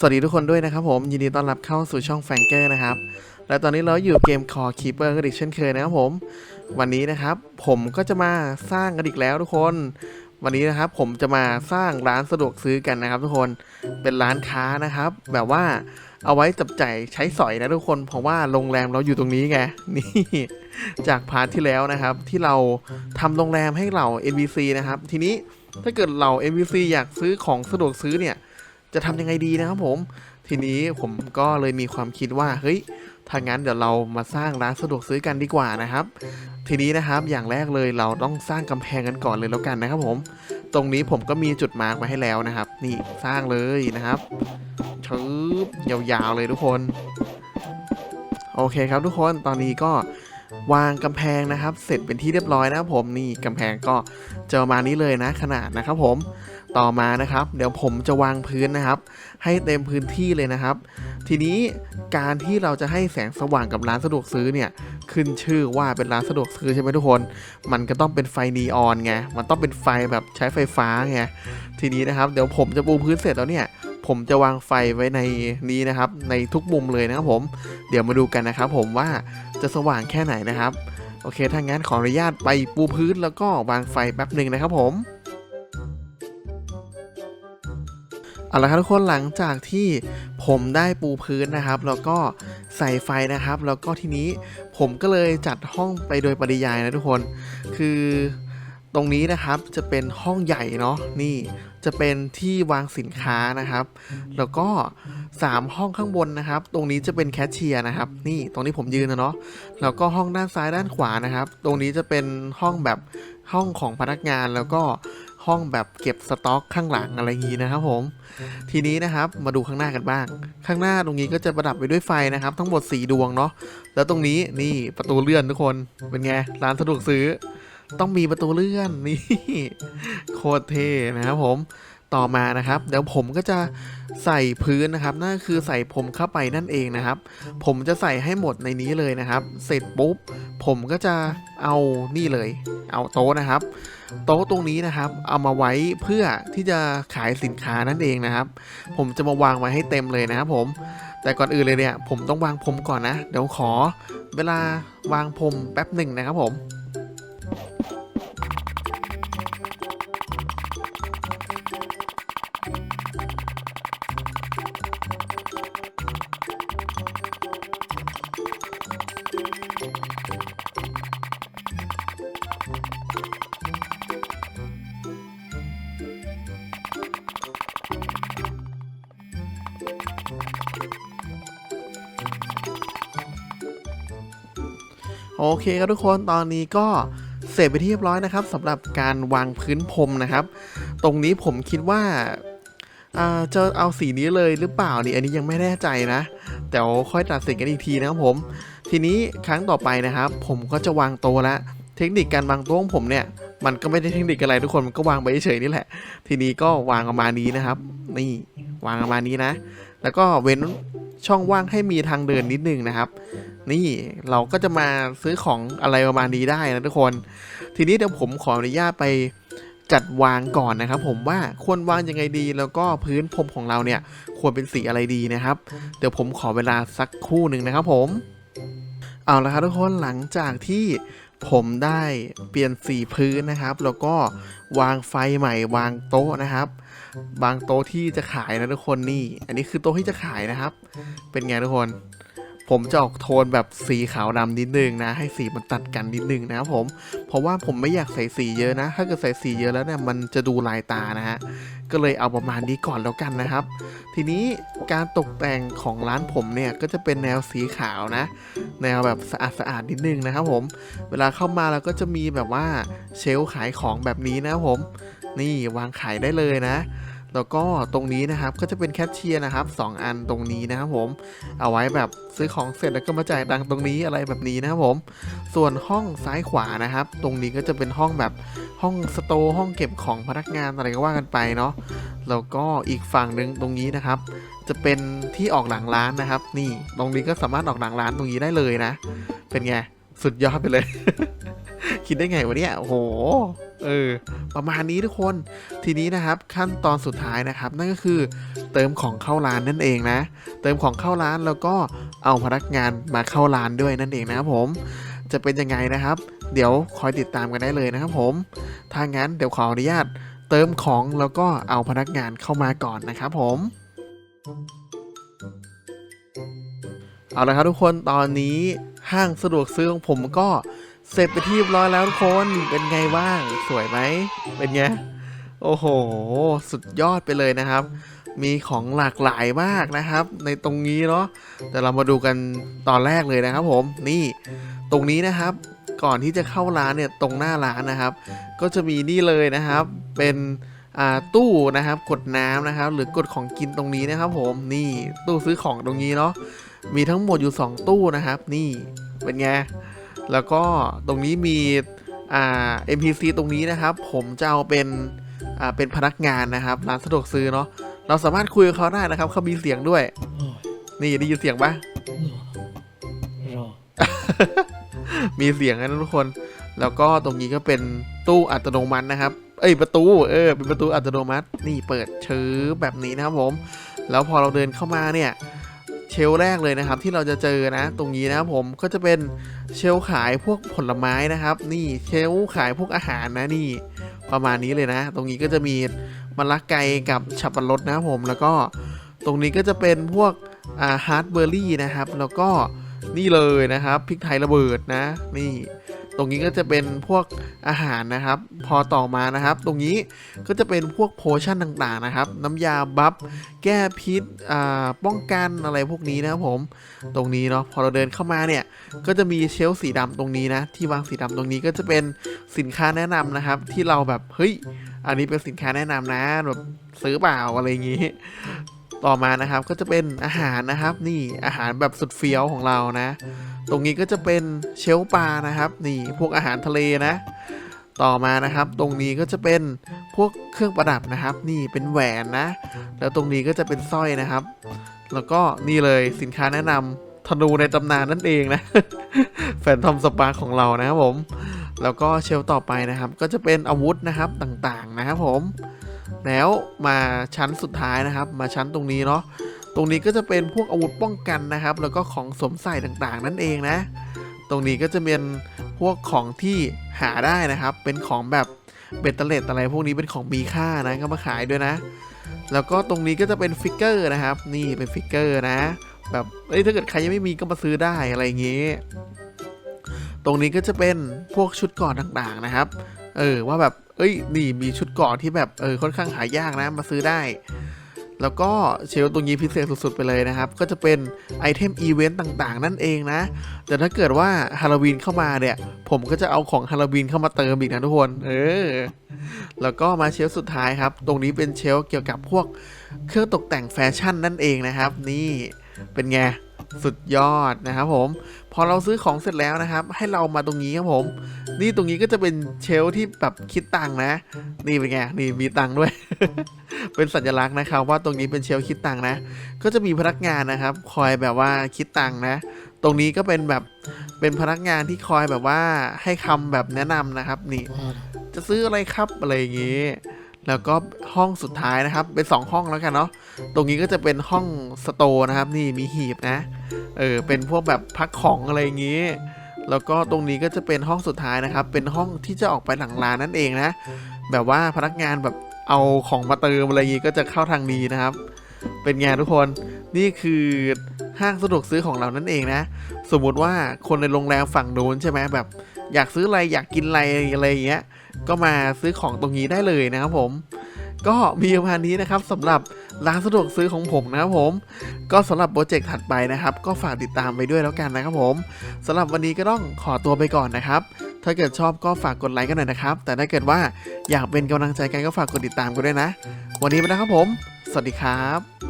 สวัสดีทุกคนด้วยนะครับผม ยินดีต้อนรับเข้าสู่ช่องแฟงเกอร์นะครับ และตอนนี้เราอยู่เกม Core Keeper กันอีกเช่นเคยนะครับผม วันนี้นะครับ ผมก็จะมาสร้างกันอีกแล้วทุกคน วันนี้นะครับผมจะมาสร้างร้านสะดวกซื้อกันนะครับ ทุกคนเป็นร้านค้านะครับ แบบว่าเอาไว้จับจ่ายใช้สอยนะทุกคนเพราะว่าโรงแรมเราอยู่ตรงนี้ไงนี่จากพาร์ทที่แล้วนะครับ ที่เราทำโรงแรมให้เรา NPC นะครับ ทีนี้ถ้าเกิดเรา NPC อยากซื้อของสะดวกซื้อเนี่ย จะทำยังไงดีนะครับผม ทีนี้ผมก็เลยมีความคิดว่าเฮ้ยถ้างั้นเดี๋ยวเรามาสร้างร้านสะดวกซื้อกันดีกว่านะครับ ทีนี้นะครับอย่างแรกเลยเราต้องสร้างกำแพงกันก่อนเลยแล้วกันนะครับผม ตรงนี้ผมก็มีจุดมาร์กไว้ให้แล้วนะครับ นี่สร้างเลยนะครับชืบยาวๆเลยทุกคน โอเคครับทุกคนตอนนี้ก็ วางกำแพงนะครับ เสร็จเป็นที่เรียบร้อยนะครับผมนี่กำแพงก็จะประมาณนี้เลยนะขนาดนะครับผมต่อมานะครับ เดี๋ยวผมจะวางพื้นนะครับ ให้เต็มพื้นที่เลยนะครับ ทีนี้การที่เราจะให้แสงสว่างกับร้านสะดวกซื้อเนี่ยขึ้นชื่อว่าเป็นร้านสะดวกซื้อใช่ไหมทุกคน มันก็ต้องเป็นไฟนีออนไงมันต้องเป็นไฟแบบใช้ไฟฟ้าไงทีนี้นะครับ เดี๋ยวผมจะปูพื้นเสร็จแล้วเนี่ยผมจะวางไฟไว้ในนี้นะครับ ในทุกมุมเลยนะครับผม เดี๋ยวมาดูกันนะครับผมว่า จะสว่างแค่ไหนนะครับ โอเค ถ้างั้นขออนุญาตไปปูพื้นแล้วก็วางไฟแป๊บหนึ่งนะครับผมเอาละครับทุกคนหลังจากที่ผมได้ปูพื้นนะครับ แล้วก็ใส่ไฟนะครับ แล้วก็ทีนี้ผมก็เลยจัดห้องไปโดยปริยายนะทุกคน คือตรงนี้นะครับจะเป็นห้องใหญ่เนาะนี่ จะเป็นที่วางสินค้านะครับ แล้วก็ 3 ห้องข้างบนนะครับ ตรงนี้จะเป็นแคชเชียร์นะครับ นี่ตรงนี้ผมยืนนะเนาะแล้วก็ห้องด้านซ้ายด้านขวานะครับ ตรงนี้จะเป็นห้องแบบห้องของพนักงานแล้วก็ห้องแบบเก็บสต็อกข้างหลังอะไรอย่างนี้นะครับผม ทีนี้นะครับมาดูข้างหน้ากันบ้าง ข้างหน้าตรงนี้ก็จะประดับไปด้วยไฟนะครับ ทั้งหมด 4 ดวงเนาะแล้วตรงนี้นี่ประตูเลื่อนทุกคนเป็นไงร้านสะดวกซื้อ ต้องมีประตูเลื่อนนี่โคตรเท่นะครับผมต่อมานะครับ เดี๋ยวผมก็จะใส่พื้นนะครับ นั่นคือใส่ผมเข้าไปนั่นเองนะครับ ผมจะใส่ให้หมดในนี้เลยนะครับ เสร็จปุ๊บ ผมก็จะเอานี่เลย เอาโต๊ะนะครับ โต๊ะตรงนี้นะครับ เอามาไว้เพื่อที่จะขายสินค้านั่นเองนะครับ ผมจะมาวางไว้ให้เต็มเลยนะครับผมแต่ก่อนอื่นเลยเนี่ย ผมต้องวางพรมก่อนนะ เดี๋ยวขอเวลาวางพรมแป๊บหนึ่งนะครับผม โอเคครับทุกคนตอนนี้ก็ สร็จไปที่เรียบร้อยนะครับสำหรับการวางพื้นพรมนะครับ ตรงนี้ผมคิดว่าอ่าจะเอาสีนี้เลยหรือเปล่านี่อันนี้ยังไม่แน่ใจนะเดี๋ยวค่อยตัดสินกันอีกทีนะครับผม ทีนี้ครั้งต่อไปนะครับ ผมก็จะวางโต๊ะละเทคนิคการวางโต๊ะของผมเนี่ยมันก็ไม่ได้เทคนิคอะไรทุกคนมันก็วางไปเฉยๆนี่แหละ ทีนี้ก็วางประมาณนี้นะครับ นี่วางประมาณนี้นะ แล้วก็เว้นช่องว่างให้มีทางเดินนิดนึงนะครับ นี่เราก็จะมาซื้อของอะไรประมาณนี้ได้นะทุกคน ทีนี้เดี๋ยวผมขออนุญาตไปจัดวางก่อนนะครับ ผมว่าควรวางยังไงดี แล้วก็พื้นพรมของเราเนี่ย ควรเป็นสีอะไรดีนะครับ เดี๋ยวผมขอเวลาสักครู่หนึ่งนะครับ ผมเอาละครับทุกคนหลังจากที่ผมได้เปลี่ยนสีพื้นนะครับ แล้วก็วางไฟใหม่วางโต๊ะนะครับ บางโต๊ะที่จะขายนะทุกคนนี่ อันนี้คือโต๊ะที่จะขายนะครับ เป็นไงทุกคน ผมจะออกโทนแบบสีขาวดำนิดนึงนะ ให้สีมันตัดกันนิดนึงนะครับผม เพราะว่าผมไม่อยากใส่สีเยอะนะ ถ้าเกิดใส่สีเยอะแล้วเนี่ยมันจะดูลายตานะฮะ ก็เลยเอาประมาณนี้ก่อนแล้วกันนะครับ ทีนี้การตกแต่งของร้านผมเนี่ยก็จะเป็นแนวสีขาวนะ แนวแบบสะอาดสะอาดนิดนึงนะครับผม เวลาเข้ามาเราก็จะมีแบบว่าเชลฟ์ขายของแบบนี้นะครับผม นี่วางขายได้เลยนะ แล้วก็ตรงนี้นะครับก็จะเป็นแคชเชียร์นะครับสองอันตรงนี้นะครับผม เอาไว้แบบซื้อของเสร็จแล้วก็มาจ่ายตังตรงนี้อะไรแบบนี้นะครับผม ส่วนห้องซ้ายขวานะครับ ตรงนี้ก็จะเป็นห้องแบบห้องสโตห้องเก็บของพนักงานอะไรก็ว่ากันไปเนาะ แล้วก็อีกฝั่งหนึ่งตรงนี้นะครับ จะเป็นที่ออกหลังร้านนะครับ นี่ตรงนี้ก็สามารถออกหลังร้านตรงนี้ได้เลยนะ เป็นไงสุดยอดไปเลย คิดได้ไงวะเนี่ยโอ้โหเออประมาณนี้ทุกคนทีนี้นะครับขั้นตอนสุดท้ายนะครับ นั่นก็คือเติมของเข้าร้านนั่นเองนะ เติมของเข้าร้านแล้วก็เอาพนักงานมาเข้าร้านด้วยนั่นเองนะครับผมจะเป็นยังไงนะครับ เดี๋ยวคอยติดตามกันได้เลยนะครับผมถ้างั้นเดี๋ยวขออนุญาตเติมของแล้วก็เอาพนักงานเข้ามาก่อนนะครับผมเอาละครับทุกคนตอนนี้ห้างสะดวกซื้อของผมก็ เสร็จไปที่เรียบร้อยแล้วทุกคนเป็นไงบ้างสวยไหมเป็นไงโอ้โห สุดยอดไปเลยนะครับ มีของหลากหลายมากนะครับ ในตรงนี้เนาะแต่เรามาดูกันตอนแรกเลยนะครับ ผมนี่ตรงนี้นะครับ ก่อนที่จะเข้าร้านเนี่ยตรงหน้าร้านนะครับ ก็จะมีนี่เลยนะครับ เป็นตู้นะครับกดน้ำนะครับ หรือกดของกินตรงนี้นะครับ ผมนี่ตู้ซื้อของตรงนี้เนาะมีทั้งหมดอยู่ 2 ตู้นะครับ นี่เป็นไง แล้วก็ตรงนี้มีอ่า NPC ตรงนี้นะครับ ผมจะเอาเป็นอ่าเป็นพนักงานนะครับร้านสะดวกซื้อเนาะเราสามารถคุยกับเขาได้นะครับเขามีเสียงด้วยโอ้ยนี่ได้ยินเสียงปะรอมีเสียงนะทุกคน แล้วก็ตรงนี้ก็เป็นตู้อัตโนมัตินะครับ เอ้ยประตู เออ เป็นประตูอัตโนมัติ นี่เปิดเชื้อแบบนี้นะครับผม แล้วพอเราเดินเข้ามาเนี่ย เชลแรกเลยนะครับ ที่เราจะเจอนะ ตรงนี้นะครับผมก็จะเป็นเชลขายพวกผลไม้นะครับ นี่เชลขายพวกอาหารนะนี่ประมาณนี้เลยนะ ตรงนี้ก็จะมีมะละกไก่กับฉับปะรดนะครับผมแล้วก็ตรงนี้ก็จะเป็นพวกฮาร์ดเบอร์รี่นะครับ แล้วก็นี่เลยนะครับพริกไทยระเบิดนะ นี่ ตรงนี้ก็จะเป็นพวกอาหารนะครับ พอต่อมานะครับ ตรงนี้ก็จะเป็นพวกโพชั่นต่างๆนะครับ น้ำยาบัฟแก้พิษอ่าป้องกันอะไรพวกนี้นะครับผม ตรงนี้เนาะพอเราเดินเข้ามาเนี่ยก็จะมีเชลสีดำตรงนี้นะที่วางสีดำตรงนี้ก็จะเป็นสินค้าแนะนำนะครับ ที่เราแบบเฮ้ยอันนี้เป็นสินค้าแนะนำนะแบบซื้อเปล่าอะไรอย่างงี้ ต่อมานะครับก็จะเป็นอาหารนะครับ นี่อาหารแบบสุดเฟี้ยวของเรานะ ตรงนี้ก็จะเป็นเชลปลานะครับ นี่พวกอาหารทะเลนะ ต่อมานะครับ ตรงนี้ก็จะเป็นพวกเครื่องประดับนะครับ นี่เป็นแหวนนะ แล้วตรงนี้ก็จะเป็นสร้อยนะครับ แล้วก็นี่เลยสินค้าแนะนำธนูในตำนานนั่นเองนะ แฟนทอมสปาของเรานะครับผม แล้วก็เชลต่อไปนะครับ ก็จะเป็นอาวุธนะครับต่างๆนะครับผม แล้วมาชั้นสุดท้ายนะครับ มาชั้นตรงนี้เนาะตรงนี้ก็จะเป็นพวกอาวุธป้องกันนะครับ แล้วก็ของสวมใส่ต่างๆ นั่นเองนะ ตรงนี้ก็จะเป็นพวกของที่หาได้นะครับ เป็นของแบบเบตเตเลตอะไรพวกนี้เป็นของมีค่านะก็มาขายด้วยนะ แล้วก็ตรงนี้ก็จะเป็นฟิกเกอร์นะครับ นี่เป็นฟิกเกอร์นะ แบบเอ้ยถ้าเกิดใครยังไม่มีก็มาซื้อได้อะไรอย่างงี้ ตรงนี้ก็จะเป็นพวกชุดก่อนต่างๆนะครับ เออว่าแบบ เอ้ยนี่มีชุดเกราะที่แบบเออค่อนข้างหายากนะมาซื้อได้ แล้วก็เชลฟ์ตรงนี้พิเศษสุดๆไปเลยนะครับ ก็จะเป็นไอเทมอีเวนต์ต่างๆ นั่นเองนะ แต่ถ้าเกิดว่าฮาโลวีนเข้ามาเนี่ย ผมก็จะเอาของฮาโลวีนเข้ามาเติมอีกนะทุกคน เออ แล้วก็มาเชลฟ์สุดท้ายครับ ตรงนี้เป็นเชลฟ์เกี่ยวกับพวกเครื่องตกแต่งแฟชั่นนั่นเองนะครับ นี่เป็นไง สุดยอดนะครับผมพอเราซื้อของเสร็จแล้วนะครับ ให้เรามาตรงนี้ครับผม นี่ตรงนี้ก็จะเป็นเชลที่แบบคิดตังนะ นี่เป็นไงนี่มีตังด้วย เป็นสัญลักษณ์นะครับ ว่าตรงนี้เป็นเชลคิดตังนะ ก็จะมีพนักงานนะครับ คอยแบบว่าคิดตังนะ ตรงนี้ก็เป็นแบบเป็นพนักงานที่คอยแบบว่าให้คำแบบแนะนำนะครับ นี่ จะซื้ออะไรครับอะไรอย่างงี้ แล้วก็ห้องสุดท้ายนะครับ เป็นสองห้องแล้วกันเนาะตรงนี้ก็จะเป็นห้องสโตนะครับ นี่มีหีบนะเออเป็นพวกแบบพักของอะไรอย่างงี้ แล้วก็ตรงนี้ก็จะเป็นห้องสุดท้ายนะครับ เป็นห้องที่จะออกไปหลังร้านนั่นเองนะ แบบว่าพนักงานแบบเอาของมาเติมอะไรอย่างงี้ก็จะเข้าทางนี้นะครับ เป็นไงทุกคนนี่คือห้างสะดวกซื้อของเรานั่นเองนะ สมมุติว่าคนในโรงแรมฝั่งโน้นใช่ไหมแบบ อยากซื้ออะไรอยากกินอะไรอะไรอย่างเงี้ยก็มาซื้อของตรงนี้ได้เลยนะครับผม ก็มีประมาณนี้นะครับสำหรับร้านสะดวกซื้อของผมนะครับผม ก็สำหรับโปรเจกต์ถัดไปนะครับ ก็ฝากติดตามไปด้วยแล้วกันนะครับผมสำหรับวันนี้ก็ต้องขอตัวไปก่อนนะครับ ถ้าเกิดชอบก็ฝากกดไลค์กันหน่อยนะครับ แต่ถ้าเกิดว่าอยากเป็นกำลังใจกันก็ฝากกดติดตามกันด้วยนะ วันนี้ไปนะครับผม สวัสดีครับ